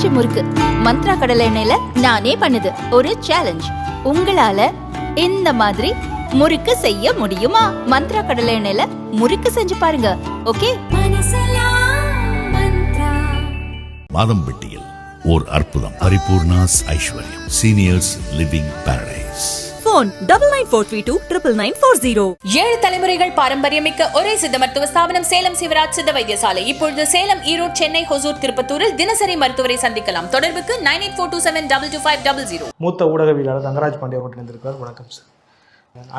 பஞ்சு முறுக்கு. மந்த்ரா கடலை எண்ணெயில நானே பண்ணுது. ஒரு சேலஞ்ச் உங்களால இந்த மாதிரி முறுக்கு செய்ய முடியுமா? மந்த்ரா கடலை எண்ணெயில முறுக்கு செஞ்சு பாருங்க. ஓகே? மாதம்பட்டியில் ஓர் அற்புதம். பரிபூர்ணாஸ் ஐஸ்வர்யம். Seniors living paradise double nine four three two triple nine four zero ஏழு தலைமுறைகள் பாரம்பரியமிக்க ஒரே சித்த மருத்துவ ஸ்தாபனம் சேலம் சிவராஜ் சித்த வைத்தியசாலை. இப்பொழுது சேலம் ஈரோடு சென்னை ஹொசூர் திருப்பத்தூரில் தினசரி மருத்துவரை சந்திக்கலாம். தொடர்புக்கு nine eight four two seven double two five double zero. மூத்த ஊடகவியலாளர் தங்கராஜ் பாண்டிய அவர்கள் இணைந்திருக்கிறார். வணக்கம் சார்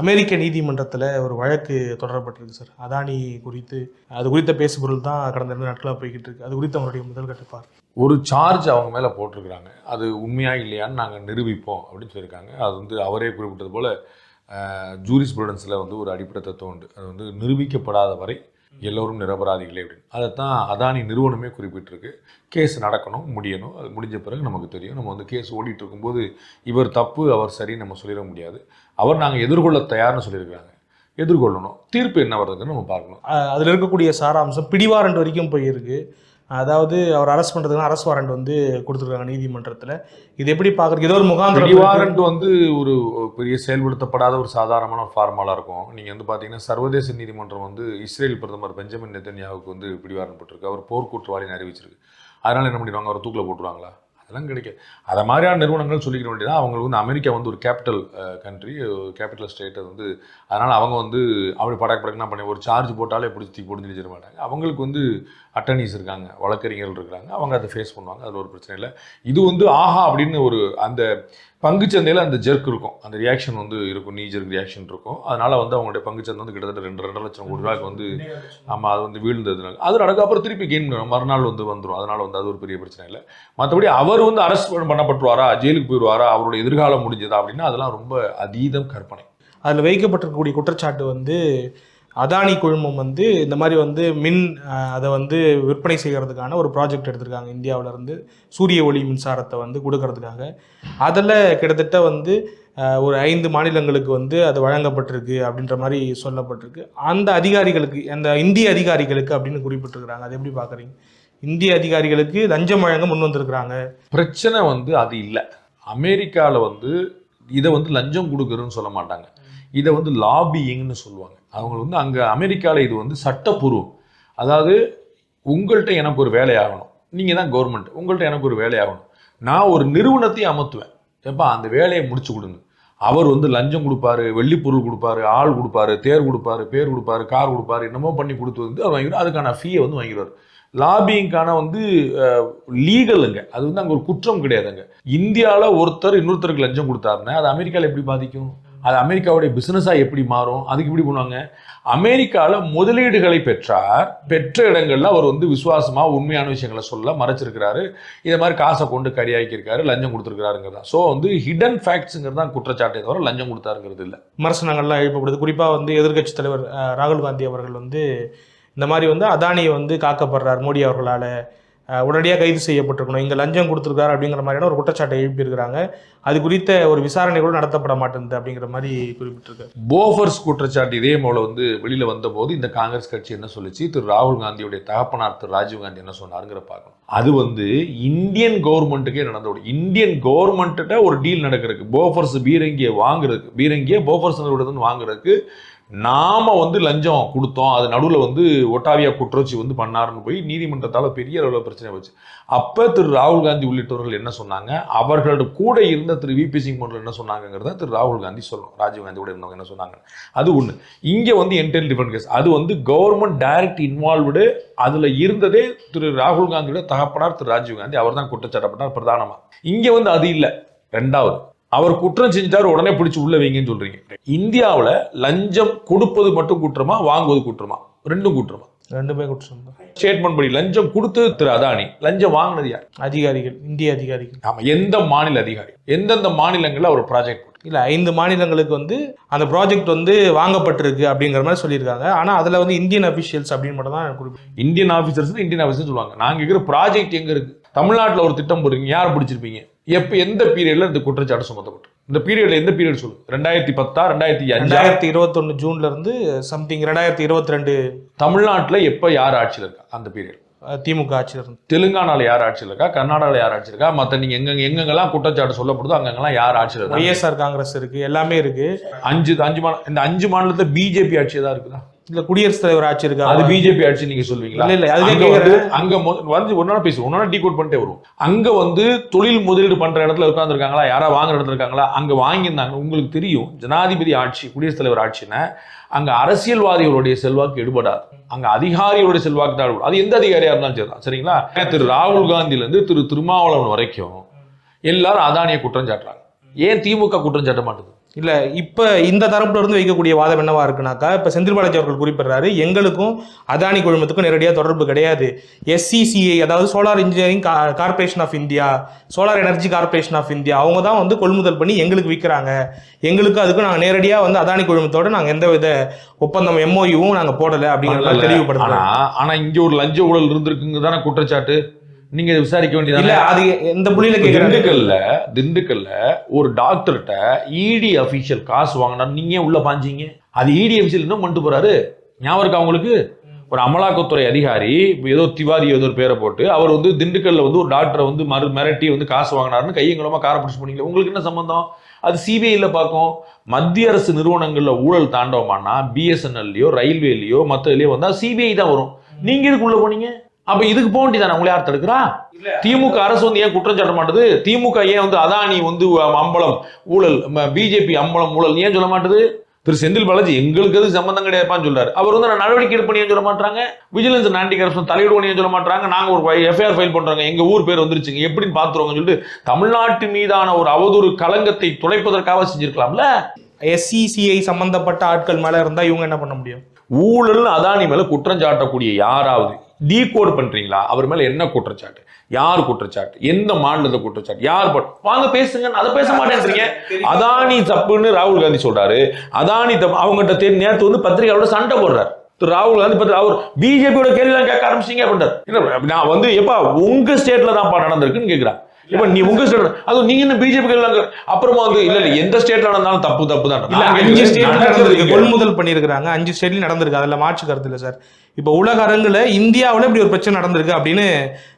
அமெரிக்க நீதிமன்றத்தில் ஒரு வழக்கு தொடரப்பட்டிருக்கு சார் அதானி குறித்து அது குறித்த பேசுபொருள் தான் கடந்த ரெண்டு நாட்களாக போய்கிட்டு இருக்கு. அது குறித்து அவருடைய முதல் கட்டுப்பார் ஒரு சார்ஜ் அவங்க மேலே போட்டிருக்கிறாங்க. அது உண்மையா இல்லையான்னு நாங்கள் நிரூபிப்போம் அப்படின்னு சொல்லியிருக்காங்க. அது வந்து அவரே குறிப்பிட்டது போல் ஜூரிஸ் ப்ரூடன்ஸில் வந்து ஒரு அடிப்படை தத்துவம் உண்டு. அது வந்து நிரூபிக்கப்படாத வரை எல்லோரும் நிரபராதிகளே அப்படின்னு. அதை தான் அதானி நிறுவனமே குறிப்பிட்டிருக்கு. கேஸ் நடக்கணும் முடியணும். அது முடிஞ்ச பிறகு நமக்கு தெரியும். நம்ம வந்து கேஸ் ஓடிட்டு இருக்கும்போது இவர் தப்பு அவர் சரி நம்ம சொல்லிட முடியாது. அவர் நாங்கள் எதிர்கொள்ள தயார்னு சொல்லியிருக்காங்க எதிர்கொள்ளணும். தீர்ப்பு என்ன வருதுன்னு நம்ம பார்க்கணும். அதில் இருக்கக்கூடிய சாராம்சம் பிடிவாரண்ட் வரைக்கும் போயிருக்கு. அதாவது அவர் அரெஸ்ட் பண்ணுறதுக்கு அரசு வாரண்ட் வந்து கொடுத்துருக்காங்க நீதிமன்றத்தில். இது எப்படி பார்க்குறது ஏதோ ஒரு முகாந்திரம் வாரண்ட் வந்து ஒரு பெரிய செயல்படுத்தப்படாத ஒரு சாதாரணமான ஃபார்மாலாக இருக்கும். நீங்கள் வந்து பார்த்தீங்கன்னா சர்வதேச நீதிமன்றம் வந்து இஸ்ரேல் பிரதமர் பெஞ்சமின் நெத்தன்யாவுக்கு வந்து பிடிவாரண்ட் போட்டிருக்கு. அவர் போர்க்குற்றவாளின்னு அறிவிச்சிருக்கு. அதனால் என்ன பண்ணிடுவாங்க? அவர் தூக்கில் போட்டுருவாங்களா? அதெல்லாம் கிடைக்காது அதை மாதிரியான நிறுவனங்கள் சொல்லிக்க வேண்டியதான் அவங்களுக்கு வந்து அமெரிக்கா வந்து ஒரு கேபிட்டல் கண்ட்ரி கேபிட்டல் ஸ்டேட் வந்து. அதனால் அவங்க வந்து அப்படி படக்கு படக்குனா பண்ணி ஒரு சார்ஜ் போட்டாலே பிடிச்சி தூக்கி போட்டு மாட்டாங்க. அவங்களுக்கு வந்து அட்டர்னிஸ் இருக்காங்க வழக்கறிஞர்கள் இருக்காங்க அவங்க அதை ஃபேஸ் பண்ணுவாங்க அதில் ஒரு பிரச்சனை இல்லை. இது வந்து ஆஹா அப்படின்னு ஒரு அந்த பங்குச்சந்தையில் அந்த ஜெர்க் இருக்கும். அந்த ரியாக்ஷன் வந்து இருக்கும் நீ ஜெர்க் ரியாக்ஷன் இருக்கும். அதனால வந்து அவங்களுடைய பங்குச்சந்தை வந்து கிட்டத்தட்ட ரெண்டு ரெண்டரை லட்சம் கோடி ரூபாய்க்கு வந்து ஆமாம் அது வந்து வீழ்ந்ததுனால. அது நடக்க அப்புறம் திருப்பி கெயின் மறுநாள் வந்து வந்துடும் அதனால வந்து அது ஒரு பெரிய பிரச்சனை இல்லை. மற்றபடி அவர் வந்து அரெஸ்ட் பண்ணப்பட்டுருவாரா ஜெயிலுக்கு போயிடுவாரா அவருடைய எதிர்காலம் முடிஞ்சதா அப்படின்னா அதெல்லாம் ரொம்ப அதீதம் கற்பனை. அதில் வைக்கப்பட்டிருக்கக்கூடிய குற்றச்சாட்டு வந்து அதானி குழுமம் வந்து இந்த மாதிரி வந்து மின் அதை வந்து விற்பனை செய்கிறதுக்கான ஒரு ப்ராஜெக்ட் எடுத்திருக்காங்க. இந்தியாவிலேருந்து சூரிய ஒளி மின்சாரத்தை வந்து கொடுக்கறதுக்காக. அதில் கிட்டத்தட்ட வந்து ஒரு ஐந்து மாநிலங்களுக்கு வந்து அது வழங்கப்பட்டிருக்கு அப்படின்ற மாதிரி சொல்லப்பட்டிருக்கு. அந்த அதிகாரிகளுக்கு அந்த இந்திய அதிகாரிகளுக்கு அப்படின்னு குறிப்பிட்டிருக்கிறாங்க. அது எப்படி பார்க்குறீங்க? இந்திய அதிகாரிகளுக்கு லஞ்சம் வழங்க முன் வந்திருக்கிறாங்க. பிரச்சனை வந்து அது இல்லை. அமெரிக்காவில் வந்து இதை வந்து லஞ்சம் கொடுக்குறதுன்னு சொல்ல மாட்டாங்க. இதை வந்து லாபியிங்னு சொல்லுவாங்க. அவங்க வந்து அங்கே அமெரிக்காவில் இது வந்து சட்டப்பூர்வம். அதாவது உங்கள்கிட்ட எனக்கு ஒரு வேலை ஆகணும். நீங்கள் தான் கவர்மெண்ட் உங்கள்கிட்ட எனக்கு ஒரு வேலை ஆகணும். நான் ஒரு நிறுவனத்தை அமர்த்துவேன் ஏப்பா அந்த வேலையை முடிச்சு கொடுங்க. அவர் வந்து லஞ்சம் கொடுப்பாரு வெள்ளிப்பொருள் கொடுப்பாரு ஆள் கொடுப்பாரு தேர் கொடுப்பாரு பேர் கொடுப்பாரு கார் கொடுப்பாரு என்னமோ பண்ணி கொடுத்து வந்து அவர் வாங்கிடுவார். அதுக்கான ஃபீயை வந்து வாங்கிடுவார். லாபிங்கான வந்து லீகலுங்க அது வந்து அங்கே ஒரு குற்றம் கிடையாதுங்க. இந்தியாவில் ஒருத்தர் இன்னொருத்தருக்கு லஞ்சம் கொடுத்தாருன்னா அது அமெரிக்காவில் எப்படி பாதிக்கும்? அது அமெரிக்காவுடைய பிஸ்னஸாக எப்படி மாறும்? அதுக்கு எப்படி பண்ணுவாங்க அமெரிக்காவில் முதலீடுகளை பெற்றார். பெற்ற இடங்களில் அவர் வந்து விசுவாசமாக உண்மையான விஷயங்களை சொல்ல மறைச்சிருக்கிறாரு. இதை மாதிரி காசை கொண்டு கரியாக்கியிருக்காரு லஞ்சம் கொடுத்துருக்காருங்கிறதா ஸோ வந்து ஹிடன் ஃபேக்ட்ஸுங்கிறது தான் குற்றச்சாட்டை தவிர லஞ்சம் கொடுத்தாருங்கிறது இல்லை. விமர்சனங்கள்லாம் எழுப்பப்படுது. குறிப்பாக வந்து எதிர்க்கட்சி தலைவர் ராகுல் காந்தி அவர்கள் வந்து இந்த மாதிரி வந்து அதானியை வந்து காக்கப்படுறார் மோடி அவர்களால். உடனடியாக கைது செய்யப்பட்டிருக்கணும். இங்கே லஞ்சம் கொடுத்துருக்காரு அப்படிங்கிற மாதிரியான ஒரு குற்றச்சாட்டை எழுப்பியிருக்கிறாங்க. அது குறித்த ஒரு விசாரணை கூட நடத்தப்பட மாட்டேங்குது அப்படிங்கிற மாதிரி குறிப்பிட்டிருக்காரு போஃபர்ஸ் குற்றச்சாட்டு இதே போல வந்து வெளியில் வந்தபோது இந்த காங்கிரஸ் கட்சி என்ன சொல்லிச்சு? திரு ராகுல் காந்தியுடைய தகப்பனார் திரு ராஜீவ் காந்தி என்ன சொன்னாருங்கிற பார்க்கணும். அது வந்து இந்தியன் கவர்மெண்ட்டுக்கே நடந்த ஒரு இந்தியன் கவர்மெண்ட்ட ஒரு டீல் நடக்கிறதுக்கு போஃபர்ஸ் பீரங்கியை வாங்குறதுக்கு பீரங்கியை போஃபர்ஸ் நிறுவனத்துலேருந்து வாங்குறதுக்கு நாம் வந்து லஞ்சம் கொடுத்தோம். அது நடுவில் வந்து ஒட்டாவியா குற்றச்சி வந்து பண்ணாருன்னு போய் நீதிமன்றத்தால் பெரிய அளவில் பிரச்சனை வச்சு. அப்போ திரு ராகுல் காந்தி உள்ளிட்டவர்கள் என்ன சொன்னாங்க? அவர்களோட கூட இருந்த திரு விபி சிங் போன்ற என்ன சொன்னாங்கிறத திரு ராகுல் காந்தி சொல்லணும். ராஜீவ் காந்தி கூட இருந்தவங்க என்ன சொன்னாங்க? அது ஒன்று இங்கே வந்து என்டையர் டிஃபரெண்ட் கேஸ் அது வந்து கவர்மெண்ட் டைரக்ட் இன்வால்வ்டு அதில் இருந்ததே திரு ராகுல் காந்தியோட தகப்பனார் திரு ராஜீவ் காந்தி. அவர் தான் குற்றச்சாட்டப்பட்டார் பிரதானமாக இங்கே வந்து அது இல்லை. ரெண்டாவது அவர் குற்றம் செஞ்சுட்டாரு உடனே பிடிச்சி உள்ள வைங்கன்னு சொல்றீங்க. இந்தியாவில் லஞ்சம் கொடுப்பது மட்டும் குற்றமா வாங்குவது குற்றமா? ரெண்டும் குற்றமா? ரெண்டுமே குற்றம் ஸ்டேட்மெண்ட் படி லஞ்சம் கொடுத்தது திரு அதானி லஞ்சம் வாங்கினது யார்? அதிகாரிகள் இந்திய அதிகாரிகள். ஆமா எந்த மாநில அதிகாரி? எந்தெந்த மாநிலங்களில் அவர் ப்ராஜெக்ட் இல்லை ஐந்து மாநிலங்களுக்கு வந்து அந்த ப்ராஜெக்ட் வந்து வாங்கப்பட்டிருக்கு அப்படிங்கிற மாதிரி சொல்லியிருக்காங்க. ஆனால் அதில் வந்து இந்தியன் அபிஷியல்ஸ் அப்படின்னு மட்டும் தான் குறிப்பிட்டு இந்தியன் ஆஃபீஸர்ஸ் இந்தியன் ஆஃபீஸர் சொல்லுவாங்க. நாங்க இருக்கிற ப்ராஜெக்ட் எங்க இருக்கு? தமிழ்நாட்டில் ஒரு திட்டம் போடுறீங்க யார் பிடிச்சிருப்பீங்க? எப்போ எந்த பீரியட்ல இந்த குற்றச்சாட்டு சுமத்தப்பட்டு இந்த பீரியட்ல எந்த பீரியட் சொல்லு? ரெண்டாயிரத்தி பத்தா ரெண்டாயிரத்தி ரெண்டாயிரத்தி இருபத்தொன்று ஜூன்ல இருந்து சம்திங் ரெண்டாயிரத்தி இருபத்தி ரெண்டு தமிழ்நாட்டில் எப்போ யார் ஆட்சியில் இருக்கா அந்த பீரியட் திமுக ஆட்சியில் இருந்து. தெலுங்கானால யார் ஆட்சியில் இருக்கா? கர்நாடகாவில் யார் ஆட்சியில் இருக்கா? மற்ற நீங்க எங்க எங்கெங்கெல்லாம் குற்றச்சாட்டு சொல்லப்படுதோ அங்கங்கெல்லாம் யார் ஆட்சியில் இருக்கா ஒய்எஸ்ஆர் காங்கிரஸ் இருக்கு எல்லாமே இருக்கு. அஞ்சு அஞ்சு மாநில இந்த அஞ்சு மாநிலத்துல பிஜேபி ஆட்சி தான் இருக்குதா? இல்ல குடியரசுத் தலைவர் ஆட்சி இருக்கா? அது பிஜேபி ஆட்சி நீங்க சொல்லுவீங்களா இல்ல, இல்ல, அதுவே கேக்குறேன். அங்க வந்து ஒன்னா பேசுவோம். ஒன்னா டீகோட் பண்ணிட்டே வரும் அங்க வந்து தொழில் முதலீடு பண்ற இடத்துல உட்கார்ந்து இருக்காங்களா யாரா வாங்குற இடத்துல இருக்காங்களா? அங்க வாங்கியிருந்தாங்க. உங்களுக்கு தெரியும் ஜனாதிபதி ஆட்சி குடியரசுத் தலைவர் ஆட்சின்னா அங்க அரசியல்வாதிகளுடைய செல்வாக்கு எடுபடாது. அங்க அதிகாரிகளுடைய செல்வாக்கு தான். அது எந்த அதிகாரியா இருந்தாலும் சரிதான் சரிங்களா? திரு ராகுல் காந்தில இருந்து திரு திருமாவளவன் வரைக்கும் எல்லாரும் அதானியை குற்றம் சாட்டுறாங்க. ஏன் திமுக குற்றம் சாட்ட மாட்டுது? இல்ல இப்ப இந்த தரப்புல இருந்து வைக்கக்கூடிய வாதம் என்னவா இருக்குனாக்கா இப்ப செந்தில் பாலாஜி அவர்கள் குறிப்பிடுறாரு எங்களுக்கும் அதானி குழுமத்துக்கும் நேரடியாக தொடர்பு கிடையாது. எஸ்சிசிஐ அதாவது solar engineering corporation of India solar energy corporation of India அவங்க தான் வந்து கொள்முதல் பண்ணி எங்களுக்கு விற்கிறாங்க எங்களுக்கு அதுக்கு நாங்கள் நேரடியாக வந்து அதானி குழுமத்தோட நாங்கள் எந்த வித ஒப்பந்தம் எம்ஓயுவும் நாங்கள் போடலை அப்படிங்கிறத ஆனா தெளிவுபடுத்துறோம் ஆனா இங்க ஒரு லஞ்ச ஊழல் இருந்திருக்குங்க தானே குற்றச்சாட்டு? நீங்க இதை விசாரிக்க இல்ல வேண்டியது அது எந்த புள்ளியில திண்டுக்கல்ல திண்டுக்கல்ல ஒரு டாக்டர்கிட்ட இடி அபிஷியல் காசு வாங்கினா நீங்க உள்ள பாஞ்சீங்க. அது இடி அபிஷியல் இன்னும் பண்ணிட்டு போறாரு. ஞாபகம் இருக்கா உங்களுக்கு? ஒரு அமலாக்கத்துறை அதிகாரி ஏதோ திவாரி ஏதோ ஒரு பேரை போட்டு அவர் வந்து திண்டுக்கல்ல வந்து ஒரு டாக்டரை வந்து மறு மிரட்டி வந்து காசு வாங்கினாருன்னு கையங்களமா காரை பிடிச்சி போனீங்க உங்களுக்கு என்ன சம்பந்தம்? அது சிபிஐல பார்க்கும். மத்திய அரசு நிறுவனங்கள்ல ஊழல் தாண்டவமானா பிஎஸ்என்எல்லையோ ரயில்வேலையோ மற்றதுலயோ வந்தா சிபிஐ தான் வரும். நீங்க இதுக்கு உள்ள போனீங்க? அப்ப இதுக்கு போக வேண்டியதானே உங்களை யார் தடுக்கிறா? திமுக அரசு வந்து ஏன் குற்றம் சாட்ட மாட்டுது? திமுக ஏன் வந்து அதானி வந்து அம், அம்பலம் ஊழல் பிஜேபி அம்பலம் ஊழல் ஏன் சொல்ல மாட்டுது? திரு செந்தில் பாலாஜி எங்களுக்கு அது சம்பந்தம் கிடையாதுப்பான்னு சொல்றாரு. அவர் வந்து நான் நடவடிக்கை எடுப்பேன் ஏன் சொல்ல மாட்டாங்க விஜிலன்ஸ் ஆன்டி கரப்ஷன் தலையிடுவோம் ஏன் சொல்ல மாட்டாங்க நாங்க ஒரு எஃப்ஐஆர் ஃபைல் பண்றாங்க. எங்க ஊர் பேர் வந்துருச்சுங்க. எப்படின்னு பாத்துருவோங்க சொல்லிட்டு தமிழ்நாட்டு மீதான ஒரு அவதூறு களங்கத்தை துளைப்பதற்காக செஞ்சிருக்கலாம்ல? எஸ்சிசிஐ சம்பந்தப்பட்ட ஆட்கள் மேல இருந்தா இவங்க என்ன பண்ண முடியும்? ஊழல் அதானி மேல குற்றம் சாட்டக்கூடிய யாராவது டீகோட் பண்றீங்களா? அவர் மேல என்ன குற்றச்சாட்டு? யார் குற்றச்சாட்டு? எந்த மாநிலத்தை குற்றச்சாட்டு? யார் வாங்க பேசுங்க அதை பேச மாட்டேன்றீங்க அதானி தப்புன்னு ராகுல் காந்தி சொல்றாரு. அதானி தப்பு அவங்ககிட்ட தேடி நேரத்து வந்து பத்திரிகையாளோட சண்டை போடுறாரு. ராகுல் காந்தி பத்தி அவர் பிஜேபியோட கேள்வி கேட்க ஆரம்பிச்சிங்க அப்படின்றார். நான் வந்து எப்பா உங்க ஸ்டேட்ல தான்ப்பா நடந்திருக்குன்னு கேக்குறேன் இப்ப நீ உங்க ஸ்டேட்ல அதுவும் நீங்க என்ன பிஜேபி அப்புறமா வந்து இல்ல இல்ல எந்த ஸ்டேட்ல நடந்தாலும் தப்பு தப்பு தான். அஞ்சு ஸ்டேட்ல நடந்திருக்கு கொள்முதல் பண்ணியிருக்கிறாங்க. அஞ்சு ஸ்டேட்லயும் நடந்திருக்கு. அதுல மாற்று கருத்து இல்ல சார். இப்போ உலக அரங்குல இந்தியாவுல இப்படி ஒரு பிரச்சனை நடந்திருக்கு அப்படின்னு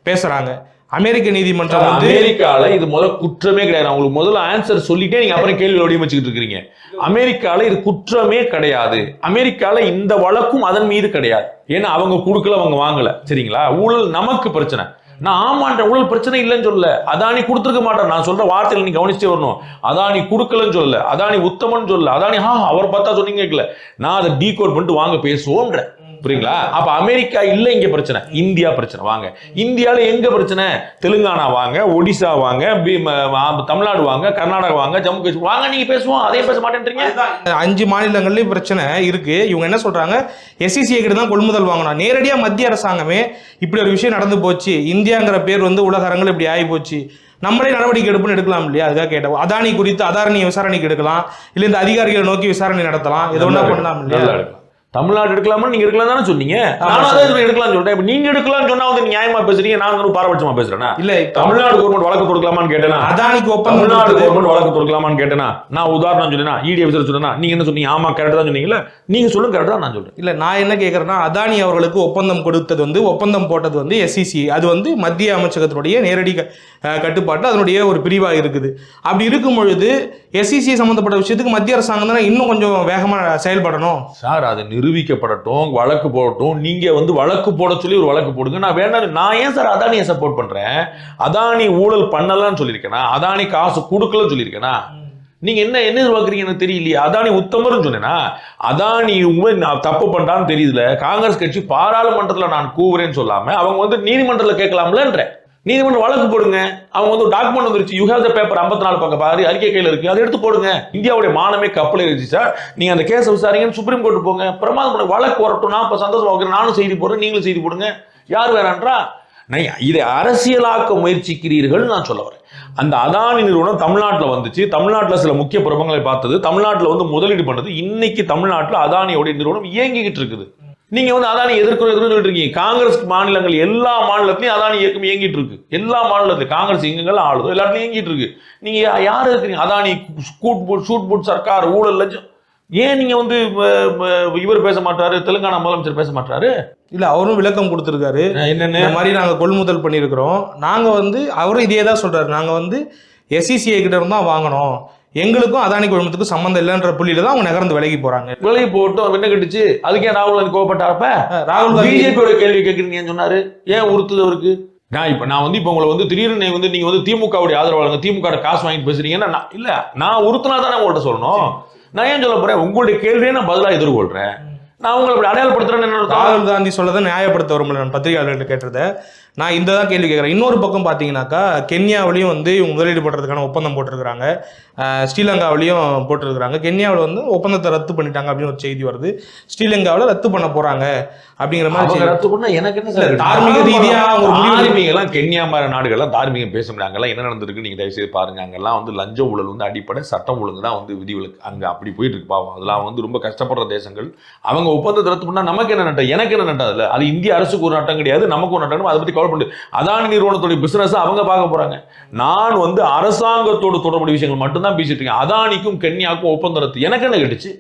பேசுறாங்க. அமெரிக்க நீதிமன்றம் வந்து அமெரிக்கால இது முதல் குற்றமே கிடையாது. உங்களுக்கு முதல்ல ஆன்சர் சொல்லிட்டே நீங்க அப்புறம் கேள்வி வடிவமைச்சுக்கிட்டு இருக்கீங்க அமெரிக்கால இது குற்றமே கிடையாது. அமெரிக்கால இந்த வழக்கும் அதன் மீது கிடையாது. ஏன்னா அவங்க கொடுக்கல அவங்க வாங்கல. சரிங்களா? ஊழல் நமக்கு பிரச்சனை. நான் ஆமான்ற ஊழல் பிரச்சனை இல்லைன்னு சொல்லல. அதானி கொடுத்துருக்க மாட்டேன். நான் சொல்ற வார்த்தையில நீ கவனிச்சே வரணும். அதானி கொடுக்கலன்னு சொல்லல. அதானி உத்தமன் சொல்லல. அதானி ஹா அவர் பார்த்தா சொன்னீங்க கேட்கல. நான் அதை டீகோட் பண்ணிட்டு வாங்க பேசுவோன்ற புரியுங்களா? அப்ப அமெரிக்கா இல்ல இங்க பிரச்சனை. இந்தியா பிரச்சனை. வாங்க. இந்தியால எங்க பிரச்சனை? தெலுங்கானா வாங்க ஒடிசா வாங்க தமிழ்நாடு வாங்க கர்நாடகா வாங்க ஜம்மு காஷ்மீர். வாங்க நீங்க பேசுவோம். அதையும் பேச மாட்டேன்றீங்க. அஞ்சு மாநிலங்கள்லயும் பிரச்சனை இருக்கு. இவங்க என்ன சொல்றாங்க? எஸ்சிசிஐ கிட்ட தான் கொள்முதல் வாங்கணும். நேரடியா மத்திய அரசாங்கமே இப்படி ஒரு விஷயம் நடந்து போச்சு. இந்தியாங்கிற பேர் வந்து உலக அரங்கில் இப்படி ஆகி போச்சு. நம்மளே நடவடிக்கை எடுப்புன்னு எடுக்கலாம் இல்லையா? அதுக்காக கேட்டோம் அதானி குறித்து அதானியை விசாரணைக்கு எடுக்கலாம். இல்ல இந்த அதிகாரிகளை நோக்கி விசாரணை நடத்தலாம். எது ஒன்றா பண்ணலாம் இல்லையா. தமிழ்நாடு எடுக்கலாமா நீங்க எடுக்கலாம் தானே சொன்னீங்க? ஆமா நானும் எடுக்கலாம்னு சொல்லிட்டேன். இப்ப நீங்க எடுக்கலாம்னு சொன்னா வந்து நியாயமா பேசுறீங்க நான் வந்து பாரபட்சமா பேசுறேனா? இல்ல தமிழ்நாடு கவர்மெண்ட் வழக்கு தொடுக்கலாமான்னு கேட்டேனா? அதானிக்கு தமிழ்நாடு கவர்மெண்ட் வழக்கு தொடுக்கலாமான்னு கேட்டேனா? நான் உதாரணம் சொன்னேனா? இடி ஆஃபீஸர் சொன்னா நீங்க என்ன சொன்னீங்க? ஆமா கரெக்ட் தான் சொன்னீங்கல்ல? நீங்க சொல்லுங்க கரெக்ட் தான் நான் சொல்றேன். இல்ல நான் என்ன கேட்கறேன்னா அதானி அவர்களுக்கு ஒப்பந்தம் கொடுத்தது வந்து ஒப்பந்தம் போட்டது வந்து எஸ்சிசி அது வந்து மத்திய அமைச்சகத்தினுடைய நேரடி கட்டுப்பாட்டு அதனுடைய ஒரு பிரிவா இருக்குது. அப்படி இருக்கும் பொழுது எஸ்சிசி சம்பந்தப்பட்ட விஷயத்துக்கு மத்திய அரசாங்கம் தானே இன்னும் கொஞ்சம் வேகமா செயல்படணும்? சார் அது நிரூபிக்கப்படட்டும் வழக்கு போடட்டும் நீங்க வந்து வழக்கு போட சொல்லி ஒரு வழக்கு போடுங்க. நான் வேண்டாம் நான் ஏன் சார் அதானியை சப்போர்ட் பண்றேன்? அதானி ஊழல் பண்ணலாம்னு சொல்லியிருக்கேனா? அதானி காசு கொடுக்கலன்னு சொல்லியிருக்கேனா? நீங்க என்ன என்ன எதிர்பார்க்குறீங்க எனக்கு தெரியலையே. அதானி உத்தமர்னு சொன்னேன்னா அதானி உண்மை நான் தப்பு பண்ணான்னு தெரியுதுல காங்கிரஸ் கட்சி பாராளுமன்றத்தில் நான் கூவுறேன்னு சொல்லாம அவங்க வந்து நீதிமன்றத்தில் கேட்கலாம்லன்ற நீதிமன்றம் வழக்கு போடுங்க. அவங்க வந்து டாக்குமெண்ட் வந்துருச்சு. யூ ஹேவ் த பேப்பர் ஐம்பத்தி நாலு பக்கம். பாரு அறிக்கை கையில் இருக்கு. அதை எடுத்து போடுங்க. இந்தியாவுடைய மானமே கப்பல் இருந்துச்சு சார். நீங்க அந்த கேஸ் விசாரிங்கன்னு சுப்ரீம் கோர்ட் போங்க. பிரமாதம் வழக்கு வரட்டும். நான் இப்ப சந்தோஷமாக நானும் செய்தி போடுறேன். நீங்களும் செய்தி போடுங்க. யார் வேறான்றா? இதை அரசியலாக்க முயற்சிக்கிறீர்கள் நான் சொல்ல வரேன். அந்த அதானி நிறுவனம் தமிழ்நாட்டில் வந்துச்சு. தமிழ்நாட்டில் சில முக்கிய பிரபங்களை பார்த்தது. தமிழ்நாட்டில் வந்து முதலீடு பண்ணது இன்னைக்கு தமிழ்நாட்டில் அதானியோடைய நிறுவனம் இயங்கிக்கிட்டு இருக்குது. நீங்க வந்து அதானி எதிர்க்கிறோம் எதிர்க்கிறோம் சொல்லிட்டு இருக்கீங்க காங்கிரஸ் மாநிலங்கள் எல்லா மாநிலத்திலையும் அதானி இயக்கம் இயங்கிட்டு இருக்கு. எல்லா மாநிலத்திலும் காங்கிரஸ் எங்கெங்கெல்லாம் ஆளுதோ. எல்லாத்துலயும் இயங்கிட்டு இருக்கு. நீங்க யார் இருக்கிறீங்க அதானி ஸ்கூட் புட் ஷூட் புட் சர்க்கார் ஊழல் லஞ்சம் ஏன் நீங்க வந்து இவர் பேச மாட்டாரு தெலுங்கானா முதலமைச்சர் பேச மாட்டாரு? இல்ல அவரும் விளக்கம் கொடுத்திருக்காரு. என்னன்னு? இந்த மாதிரி நாங்க கொள்முதல் பண்ணியிருக்கிறோம். நாங்க வந்து அவரும் இதே தான் சொல்றாரு. நாங்க வந்து எஸ்சிசிஐ கிட்ட இருந்து தான் வாங்கணும். எங்களுக்கும் அதானி குழுமத்துக்கும் சம்மந்தம் இல்லைன்ற புள்ளியில தான் அவங்க நகர்ந்து விலகி போறாங்க. விலகி போட்டோம் என்ன கட்டுச்சு? அதுக்கே ராகுல் காந்தி கோவப்பட்டாரப்ப? ராகுல் காந்தி பிஜேபியோட கேள்வி கேட்குறீங்க ஏன் சொன்னாரு? ஏன் உறுத்துது அவருக்கு? நான் இப்ப நான் வந்து இப்ப உங்களை வந்து திடீர்னு வந்து நீங்க வந்து திமுகவுடைய ஆதரவாளங்க திமுக காசு வாங்கிட்டு பேசுறீங்கன்னா இல்ல நான் உறுத்தினா தானே உங்கள்ட்ட சொல்லணும். நான் ஏன் சொல்ல போறேன்? உங்களுடைய கேள்வியை நான் பதிலா எதிர்கொள்றேன். நான் உங்களை அடையாளப்படுத்துறேன்னு அர்த்தம்? ராகுல் காந்தி சொல்லதை நியாயப்படுத்த விரும்பல நான் பத்திரிகையாளர்கிட்ட கேட்டதை நான் இந்த தான் கேள்வி கேட்குறேன். இன்னொரு பக்கம் பார்த்தீங்கன்னாக்கா கென்யாவிலையும் வந்து இவங்க முதலீடு பண்ணுறதுக்கான ஒப்பந்தம் போட்டிருக்கிறாங்க. ஸ்ரீலங்காவிலையும் போட்டிருக்கிறாங்க. கென்யாவில் வந்து ஒப்பந்தத்தை ரத்து பண்ணிட்டாங்க அப்படின்னு ஒரு செய்தி வருது. ஸ்ரீலங்காவில் ரத்து பண்ண போறாங்க அப்படிங்கிற மாதிரி. ரத்து பண்ணா எனக்கு என்ன தார்மீக ரீதியா ஒரு தார்மீகெல்லாம் கென்யா மாதிரி நாடுகள்லாம் தார்மீகம் பேச முடியாது அங்கெல்லாம் என்ன நடந்திருக்கு நீங்க தயவு செய்து பாருங்க. அங்கெல்லாம் வந்து லஞ்ச ஊழல் வந்து அடிப்படை சட்டம் ஒழுங்கு தான் வந்து விதிவிலக்கு. அங்க அப்படி போயிட்டு இருக்கு பாவம். அதெல்லாம் வந்து ரொம்ப கஷ்டப்படுற தேசங்கள். அவங்க ஒப்பந்தத்தை ரத்து பண்ணா நமக்கு என்ன நட்டம்? எனக்கு என்ன நட்டம் அதில்? அது இந்திய அரசுக்கு ஒரு நட்டம் கிடையாது நமக்கு ஒரு நட்டம். அதை பற்றி கவலை பண்ணு அதானி நிறுவனத்துடைய பிசினஸ் அவங்க பார்க்க போறாங்க. நான் வந்து அரசாங்கத்தோடு தொடர்புடைய விஷயங்கள் மட்டும்தான் பேசிட்டு இருக்கேன். அதானிக்கும் கென்யாக்கும் ஒப்பந்தம் ரத்து எனக்கு என்ன கிடைச்சு?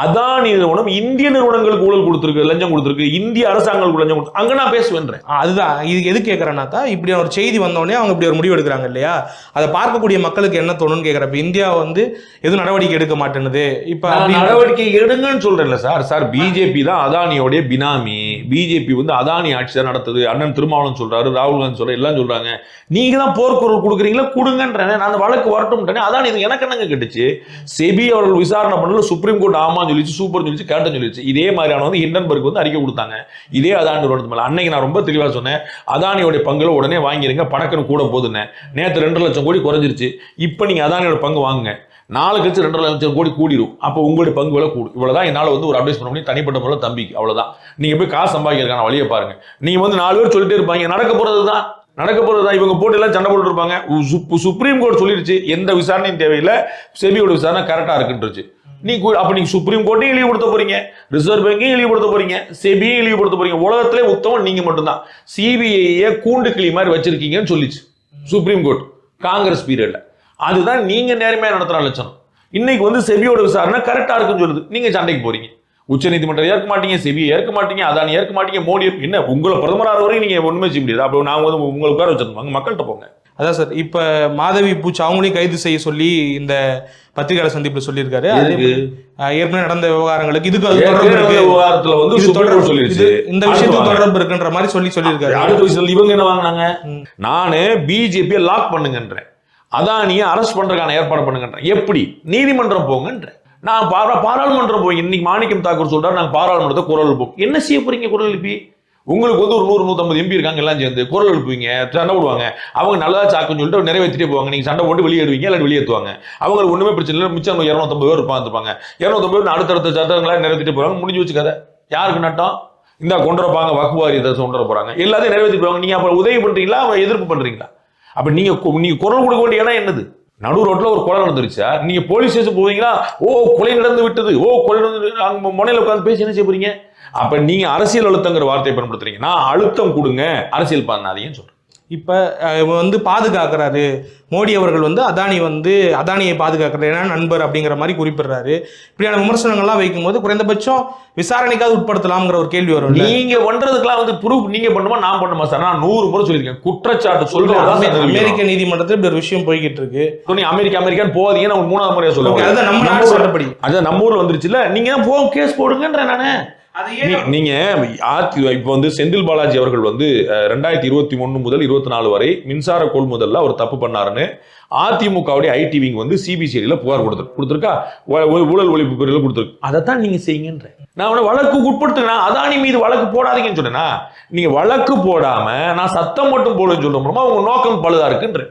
அதானி நிறுவனம் இந்திய நிறுவனங்களுக்கு ஊழல் கொடுத்துருக்கு லஞ்சம் கொடுத்துருக்கு இந்திய அரசாங்கங்களுக்கு லஞ்சம் கொடுத்து அங்க நான் பேசுவேன்றேன் அதுதான். இது எது கேட்குறேன்னாக்கா இப்படி ஒரு செய்தி வந்தோடனே அவங்க இப்படி ஒரு முடிவு எடுக்கிறாங்க இல்லையா? அதை பார்க்கக்கூடிய மக்களுக்கு என்ன தோணுன்னு கேட்குறேன் இப்போ இந்தியா வந்து எதுவும் நடவடிக்கை எடுக்க மாட்டேனுது இப்போ நடவடிக்கை எடுங்கன்னு சொல்றேன்ல சார். சார் பிஜேபி தான் அதானியோடைய பினாமி. பிஜேபி வந்து அதானி ஆட்சி தான் நடத்துது. அண்ணன் திருமாவளவன் சொல்றாரு ராகுல் காந்தி சொல்றாரு எல்லாம் சொல்றாங்க. நீங்க தான் போர்க்குரல் கொடுக்குறீங்களா? கொடுங்கன்றேன். நான் அந்த வழக்கு வரட்டும் அதானி இது எனக்கு என்னங்க கேட்டுச்சு? செபி அவர்கள் விசாரணை பண்ணல சுப்ரீம் கோர்ட் ஆமான்னு சொல்லிச்சு சூப்பர் சொல்லிச்சு கேட்டன் சொல்லிச்சு. இதே மாதிரியான வந்து ஹிண்டன்பர்க் வந்து அறிக்கை கொடுத்தாங்க. இதே அதானி நிறுவனத்து மேல. அன்னைக்கு நான் ரொம்ப தெளிவா சொன்னேன். அதானியோட பங்குல உடனே வாங்கிருங்க பணக்கன்னு கூட போதுன்னு. நேற்று ரெண்டு லட்சம் கோடி குறைஞ்சிருச்சு. இப்போ நீங்க அதானியோட பங்கு வாங்குங்க. நாலு கழிச்சு ரெண்டரை லட்சம் கோடி கூடிடும் அப்போ உங்களுடைய பங்கு விலை கூடும். இவ்வளோதான் என்னால் வந்து ஒரு அட்வைஸ் பண்ண முடியும். தனிப்பட்ட முறையில் தம்பிக்கு. அவ்வளோதான் நீங்கள் போய் காசு சம்பாதிக்கிறதுக்கான வழியை பாருங்க. நீங்கள் வந்து நாலு பேர் சொல்லிட்டே இருப்பாங்க. நடக்க போகிறது தான் நடக்க போகிறது தான் இவங்க போட்டு எல்லாம் சண்டை போட்டுருப்பாங்க சு- சுப்ரீம் கோர்ட் சொல்லிருச்சு. எந்த விசாரணையும் தேவையில்லை. செபியோட விசாரணை கரெக்டாக இருக்குன்றுச்சு. நீ அப்போ நீங்கள் சுப்ரீம் கோர்ட்டையும் இழிவுபடுத்த போறீங்க. ரிசர்வ் பேங்கையும் இழிவுபடுத்த போறீங்க. செபியும் இழிவுபடுத்த போறீங்க. உலகத்திலே உத்தமம் நீங்கள் மட்டும்தான். சிபிஐயை கூண்டு கிளி மாதிரி வச்சிருக்கீங்கன்னு சொல்லிச்சு. சுப்ரீம் கோர்ட் காங்கிரஸ் பீரியடில் அதுதான் நீங்க நேர்மையா நடத்துற லட்சணம் இன்னைக்கு வந்து செபியோட விசாரணை கரெக்டா இருக்குன்னு சொல்லுது. நீங்க சண்டைக்கு போறீங்க. உச்ச நீதிமன்றம் ஏற்க மாட்டீங்க செபியை ஏற்க மாட்டீங்க அதானி ஏற்க மாட்டீங்க மோடி என்ன உங்களை பிரதமராக வரையும் நீங்க ஒண்ணுமே செய்ய முடியாது. அப்போ நாங்க வந்து உங்களை உட்கார வச்சிருந்தோம் மக்கள்கிட்ட போங்க. அதான் சார் இப்போ மாதவி பூச்சி அவங்களையும் கைது செய்ய சொல்லி இந்த பத்திரிகையாளர் சந்திப்பில் சொல்லியிருக்காரு. ஏற்கனவே நடந்த விவகாரங்களுக்கு இதுக்கு. விவகாரத்துல வந்து தொடர்பு சொல்லிருச்சு. இந்த விஷயத்துக்கு. தொடர்பு இருக்குன்ற மாதிரி சொல்லி சொல்லியிருக்காரு. அடுத்த விஷயத்துல இவங்க என்ன வாங்கினாங்க. நானு பிஜேபியை லாக் பண்ணுங்கன்றேன். அதானியை அரெஸ்ட் பண்ணுறதுக்கான ஏற்பாடு பண்ணுங்கன்றேன் எப்படி? நீதிமன்றம் போங்கன்ற. நான் பாரா பாராளுமன்றம் போய் இன்னைக்கு மாணிக்கம் தாக்கூர் சொல்றாரு நாங்கள் பாராளுமன்றத்தை குரல் எழுப்போம் என்ன செய்ய போறீங்க குரல் எழுப்பி? உங்களுக்கு வந்து ஒரு நூறு நூற்றம்பது எம்பி இருக்காங்க எல்லாம் சேர்ந்து குரல் எழுப்புவீங்க சண்டை போடுவாங்க. அவங்க நல்லதா சாக்குன்னு சொல்லிட்டு நிறைவேற்றிட்டே போவாங்க. நீங்கள் சண்டை போட்டு வெளியேடுவீங்க இல்லை வெளியேற்றுவாங்க அவங்களுக்கு ஒன்றுமே பிரச்சனை இல்லை. மிச்சம் இரநூத்தம்பது பேர் இருப்பாங்க. இரநூத்தம்பது பேர் அடுத்தடுத்த சட்டங்களாக நிறைவேற்றிட்டு போகிறாங்க முடிஞ்சு வச்சு கதை. யாருக்கு நட்டம்? இந்த கொண்டு வரப்பாங்க வக்கு வாரியத்தை கொண்டு வர எல்லாத்தையும் நிறைவேற்றிட்டு போவாங்க நீங்கள் அப்புறம் உதவி பண்ணுறீங்களா அவங்க எதிர்ப்பு பண்ணுறீங்களா அப்ப நீங்க கு- நீங்க குரல் கொடுக்க வேண்டிய இடம் என்னது? நடு ரோட்ல ஒரு கொலை நடந்துருச்சா நீங்க போலீஸ் ஸ்டேஷன் போவீங்களா? ஓ கொலை நடந்து விட்டது. ஓ கொலை நடந்து அங்க முனையில உட்காந்து பேசி என்ன செய்ய போறீங்க? அப்ப நீங்க அரசியல் அழுத்தங்கிற வார்த்தையை பயன்படுத்துறீங்க. நான் அழுத்தம் கொடுங்க. அரசியல் பண்ணாதீங்கன்னு சொல்றேன். இப்போ வந்து பாதுகாக்கிறாரு. மோடி அவர்கள் வந்து அதானி வந்து அதானியை பாதுகாக்கிறாரு. ஏன்னா நண்பர் அப்படிங்கிற மாதிரி குறிப்பிடுறாரு. இப்படியான விமர்சனங்கள்லாம் வைக்கும்போது குறைந்தபட்சம் விசாரணைக்காவது உட்படுத்தலாம்ங்கிற ஒரு கேள்வி வரும் நீங்க பண்றதுக்கெல்லாம் வந்து ப்ரூஃப் நீங்க பண்ணுமா நான் பண்ணுமா சார்? நான் நூறு முறை சொல்லியிருக்கேன். குற்றச்சாட்டு சொல்றதா அமெரிக்க நீதிமன்றத்தில் இப்படி ஒரு விஷயம் போய்கிட்டு இருக்கு நீ அமெரிக்கா அமெரிக்கான்னு போவாதீங்க நான் மூணாவது முறையா சொல்லுவேன் அதுதான் நம்ம நாட்டு அதான் நம்ம ஊர்ல வந்துருச்சுல நீங்க தான் போ கேஸ் போடுங்கன்ற நானு. நீங்க இப்போ வந்து செந்தில் பாலாஜி அவர்கள் வந்து ரெண்டாயிரத்தி இருபத்தி ஒண்ணு முதல் இருபத்தி நாலு வரை மின்சார கொள்முதல்ல அவர் தப்பு பண்ணாருன்னு அதிமுகவுடைய ஐடி விங் வந்து சிபிசிஐடியில் புகார் கொடுத்துரு கொடுத்துருக்கா? ஊழல் ஒழிப்பு பிரிவில் கொடுத்துருக்கு. அதைத்தான் நீங்க செய்யுங்கன்ற. நான் வழக்கு உட்படுத்துங்க அதானி மீது வழக்கு போடாதீங்கன்னு சொன்னேன்னா நீங்க வழக்கு போடாம நான் சத்தம் மட்டும் போடுன்னு சொல்ல முடியுமா உங்க நோக்கம் பழுதா இருக்குன்ற.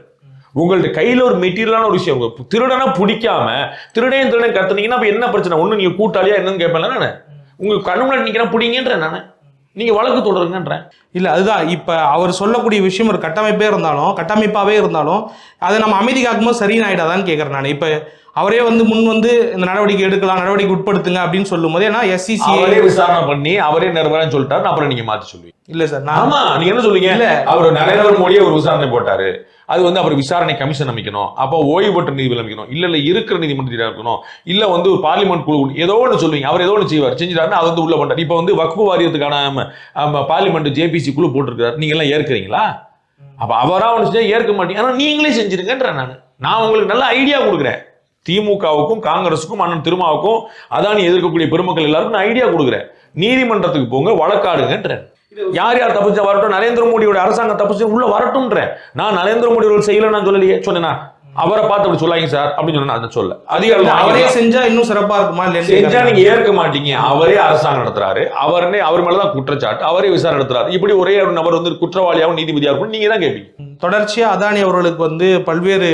உங்கள்ட்ட கையில ஒரு மெட்டீரியலான ஒரு விஷயம் உங்க திருடனா பிடிக்காம திருடன் திருடன் கத்துனீங்கன்னா அப்ப என்ன பிரச்சனை? ஒண்ணு நீங்க கூட்டாளியா என்னன்னு கேட்பேன் நானு. உங்க கண்ணு முன்னாடி பிடிங்கன்றேன் நானு. நீங்க வழக்கு தொடருங்கன்றேன். இல்ல அதுதான். இப்ப அவர் சொல்லக்கூடிய விஷயம் ஒரு கட்டமைப்பே இருந்தாலும் கட்டமைப்பாவே இருந்தாலும் அதை நம்ம அமைதி காக்கும்போது சரின்னு ஆயிடாதான்னு கேட்கறேன் நான். இப்ப அவரே வந்து முன் வந்து இந்த நடவடிக்கை எடுக்கலாம் நடவடிக்கை உட்படுத்துங்க அப்படின்னு சொல்லும் போது ஏன்னா எஸ்சிசி அவரே விசாரணை பண்ணி அவரே நிறுவனம் சொல்லிட்டாரு அப்புறம் நீங்க மாத்தி சொல்லுவீங்க. இல்ல சார் நான் ஆமா நீங்க என்ன சொல்றீங்க இல்ல. அவர் நரேந்திர மோடியே ஒரு விசாரணை போட்டாரு. அது வந்து அவர் விசாரணை கமிஷன் அமைக்கணும். அப்போ ஓய்வு பெற்ற நீதிபதி அமைக்கணும். இல்லை இல்லை இருக்கிற நீதிமன்றத்தில் இருக்கணும் இல்லை வந்து ஒரு பார்லிமெண்ட் குழு ஏதோ ஒன்று சொல்லுவீங்க. அவர் ஏதோ ஒன்று செய்வார். செஞ்சிட்டாருன்னா அது வந்து உள்ள பண்ணுறாரு இப்போ வந்து வக்ஃபு வாரியத்துக்கான பார்லிமெண்ட் ஜேபிசி குழு போட்டிருக்கிறார். நீங்க எல்லாம் ஏற்கிறீங்களா? அப்போ அவராக ஒன்று செஞ்சால் ஏற்க மாட்டீங்க. ஆனால் நீங்களே செஞ்சிருங்கன்றேன் நான். நான் உங்களுக்கு நல்ல ஐடியா கொடுக்குறேன். திமுகவுக்கும் காங்கிரஸுக்கும் அண்ணன் திருமாவுக்கும் அதானி எதிர்க்கக்கூடிய பெருமக்கள் எல்லாருக்கும் நான் ஐடியா கொடுக்குறேன். நீதிமன்றத்துக்கு போங்க வழக்காடுங்கன்றேன். யார் யார் தப்பிச்சா வரட்டும்? நரேந்திர மோடியோட அரசாங்கம் தப்பிச்சு உள்ள வரட்டும்ன்றேன் நான் நரேந்திர மோடி செய்யல நான் சொல்லலையே. சொன்னேனா? அவரை பார்த்து அப்படி சொல்லாங்க சார் அப்படின்னு சொன்னா அதை சொல்ல. அதிகாரம் அவரே செஞ்சா இன்னும் சிறப்பா இருக்குமா? செஞ்சா. நீங்க ஏற்க மாட்டீங்க. அவரே அரசாங்கம் நடத்துறாரு. அவரே அவர் மேலதான் குற்றச்சாட்டு. அவரே விசாரணை நடத்துறாரு. இப்படி ஒரே ஒரு நபர் வந்து குற்றவாளியாகவும் நீதிபதியா இருக்கும் நீங்க தான் கேட்பீங்க தொடர்ச்சியா அதானி அவர்களுக்கு வந்து பல்வேறு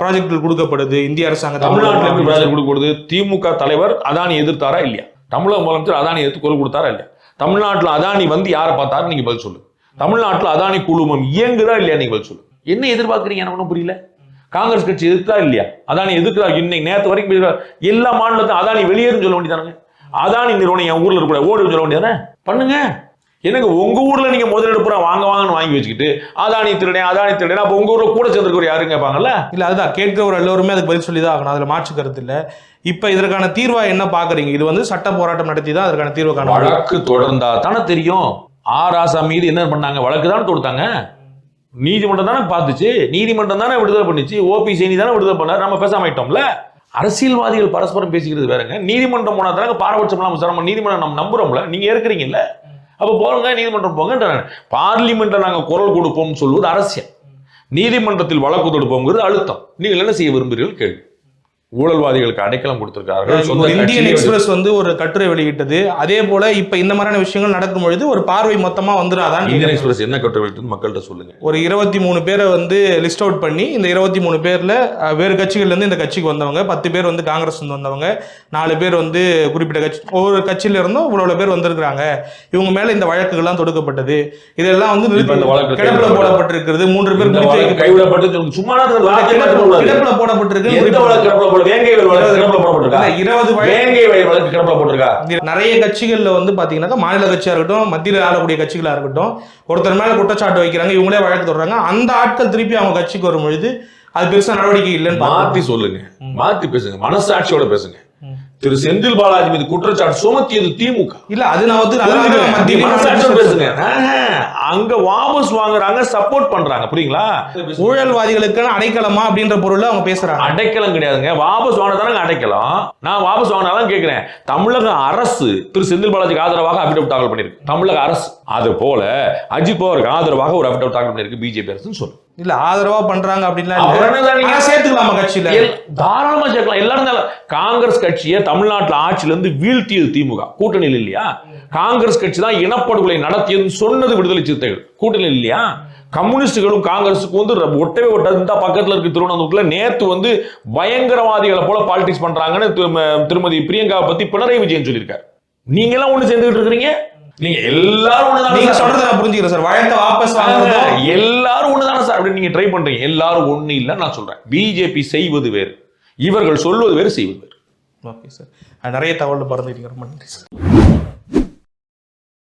ப்ராஜெக்ட்கள் கொடுக்கப்படுது இந்திய அரசாங்கம் தமிழ்நாட்டில் ப்ராஜெக்ட் கொடுக்கறது திமுக தலைவர் அதானி எதிர்த்தாரா இல்லையா? தமிழக முதலமைச்சர் அதானி எதிர்த்து குரல் கொடுத்தாரா இல்லையா? தமிழ்நாட்டில் அதானி வந்து யாரை பார்த்தாரு? நீங்க பதில் சொல்லு தமிழ்நாட்டில் அதானி குழுமம் இயங்குதா இல்லையா? நீங்க பதில் சொல்லு என்ன எதிர்பார்க்குறீங்க? எனக்கு ஒன்றும் புரியல. காங்கிரஸ் கட்சி எதிர்த்தா இல்லையா? அதானி எதிர்க்கிறா? இன்னைக்கு நேற்று வரைக்கும் எல்லா மாநிலத்தையும் அதானி வெளியேறும் சொல்ல வேண்டியதானுங்க அதானி நிறுவனம் என் ஊர்ல இருக்க ஓடுன்னு சொல்ல வேண்டியதானே பண்ணுங்க. என்னங்க உங்க ஊர்ல நீங்க முதலீடு பூரா வாங்க வாங்கன்னு வாங்கி வச்சுக்கிட்டு அதானி திருடேன் அதானி திருடேன் அப்ப உங்க ஊர்ல கூட சேர்ந்துருக்கிற யாருங்க கேட்பாங்கல்ல இல்ல அதுதான் கேட்கிறவர் எல்லோருமே அதுக்கு பதில் சொல்லி தான் ஆகணும். அதுல மாற்று கருத்து இல்ல. இப்ப இதற்கான தீர்வா என்ன பாக்குறீங்க? இது வந்து சட்ட போராட்டம் நடத்தி தான் அதற்கான தீர்வு காண முடியும். வழக்கு தொடர்ந்தா தானே தெரியும். ஆர் ஆசா மீது என்ன பண்ணாங்க வழக்கு தானே தொடுத்தாங்க நீதிமன்றம் தானே பார்த்துச்சு நீதிமன்றம் தானே விடுதலை பண்ணுச்சு ஓபி சேனி தானே விடுதலை பண்ணார் நம்ம பேசாம ஆயிட்டோம்ல அரசியல்வாதிகள் பரஸ்பரம் பேசிக்கிறது வேறங்க நீதிமன்றம் போனா தானே பாரபட்சம்லாம் விசாரணை நீதிமன்றம் நம்ம நம்புறோம்ல நீங்க இருக்கிறீங்கல்ல அப்போ போங்க நீதிமன்றம் போங்கன்ற பார்லிமெண்ட்ல நாங்கள் குரல் கொடுப்போம்னு சொல்வது அரசியல். நீதிமன்றத்தில் வழக்கு தொடுப்போங்கிறது அழுத்தம். நீங்கள் என்ன செய்ய விரும்புகிறீர்கள் கேள்வி. ஊழல்வாதிகளுக்கு அடைக்கலம் கொடுத்திருக்கார்கள் இந்தியன் எக்ஸ்பிரஸ் வந்து ஒரு கட்டுரை வெளியிட்டது. அதே போல இப்ப இந்த மாதிரியான விஷயங்கள் நடக்கும் பொழுது ஒரு பார்வை மொத்தமா வந்துடாதான் இந்தியன் எக்ஸ்பிரஸ் என்ன கட்டுரை வெளியிட்டு மக்கள்கிட்ட சொல்லுங்க. ஒரு இருபத்தி மூணு பேரை வந்து லிஸ்ட் அவுட் பண்ணி இந்த இருபத்தி மூணு பேர்ல வேறு கட்சிகள்ல இருந்து இந்த கட்சிக்கு வந்தவங்க பத்து பேர் வந்து காங்கிரஸ் இருந்து வந்தவங்க நாலு பேர் வந்து குறிப்பிட்ட கட்சி ஒவ்வொரு கட்சியில இருந்தும் இவ்வளவு பேர் வந்திருக்கிறாங்க. இவங்க மேல இந்த வழக்குகள்லாம் தொடுக்கப்பட்டது. இதெல்லாம் வந்து கிடப்புல. போடப்பட்டிருக்கிறது. மூன்று பேர் கைவிடப்பட்டு சும்மா. கிடப்புல போடப்பட்டிருக்கு வேங்கை வயல் வழக்கு கிடப்புல போடப்பட்டிருக்கா? இருபது வேங்கை வயல் வழக்கு கிடப்புல போட்டிருக்கா? நிறைய கட்சிகள்ல வந்து பாத்தீங்கன்னா மாநில கட்சியா இருக்கட்டும் மத்தியில் ஆளக்கூடிய கட்சிகளா இருக்கட்டும் ஒருத்தர் மேல குற்றச்சாட்டு வைக்கிறாங்க இவங்களே வழக்கு தொடர்றாங்க அந்த ஆட்கள் திருப்பி அவங்க கட்சிக்கு வரும் பொழுது அது பெருசா நடவடிக்கை இல்லைன்னு மாத்தி பார்க்கணும். சொல்லுங்க மாத்தி பேசுங்க. மனசாட்சியோட பேசுங்க. திரு செந்தில் பாலாஜி மீது குற்றச்சாட்டு சுமத்தியது திமுக. இல்ல அது நான் வந்து பேசுங்க. அங்க வாபஸ் வாங்குறாங்க சப்போர்ட் பண்றாங்க. புரியுங்களா? ஊழல்வாதிகளுக்கான அடைக்கலமா அப்படின்ற பொருள்ல அவங்க பேசுறாங்க. அடைக்கலம் கிடையாதுங்க. வாபஸ் வாங்கினதானங்க அடைக்கலம். நான் வாபஸ் வாங்கினாதான் கேட்கிறேன் தமிழக அரசு திரு செந்தில் பாலாஜிக்கு ஆதரவாக அபிடவிட் தாக்கல் பண்ணிருக்கு தமிழக அரசு. அது போல அஜித் பவருக்கு ஆதரவாக ஒரு அபிடவிட் தாக்கல் பண்ணிருக்கு பிஜேபி அரசுன்னு சொல்லு. இல்ல ஆதரவா பண்றாங்க ஆனா சேர்த்துக்கலாமா கட்சியில? தாராளமா சேர்க்கலாம். எல்லாரும் காங்கிரஸ் கட்சியை தமிழ்நாட்டுல ஆட்சியில இருந்து வீழ்த்தியது திமுக. கூட்டணியில் இல்லையா? காங்கிரஸ் கட்சி தான் இனப்படுகொலை நடத்தியதுன்னு சொன்னது விடுதலை சிறுத்தைகள். கூட்டணியில் இல்லையா? கம்யூனிஸ்டுகளும் காங்கிரஸுக்கு வந்து ஒட்டவே ஒட்டாது. இந்த பக்கத்துல இருக்கு திருவனந்தபுரத்துல நேத்து வந்து பயங்கரவாதிகளை போல பாலிடிக்ஸ் பண்றாங்கன்னு திரு- திருமதி பிரியங்காவை பத்தி பினராயி விஜயன் சொல்லியிருக்காரு. நீங்க எல்லாம் ஒண்ணு சேர்ந்துட்டு இருக்கிறீங்க? நீங்க எல்லாரும் ஒண்ணுதானே நீங்க? சொல்றதை நான் புரிஞ்சுக்கிறேன் சார். வழக்க வாபஸ் ஆமா, வாங்குறதும் எல்லாரும் ஒண்ணுதானே சார்? அப்படின்னு நீங்க ட்ரை பண்றீங்க. எல்லாரும் ஒண்ணு இல்ல நான் சொல்றேன். பிஜேபி செய்வது வேறு. இவர்கள் சொல்வது வேறு செய்வது வேறு. ஓகே சார் நிறைய தகவல் பறந்துட்டீங்க ரொம்ப நன்றி சார்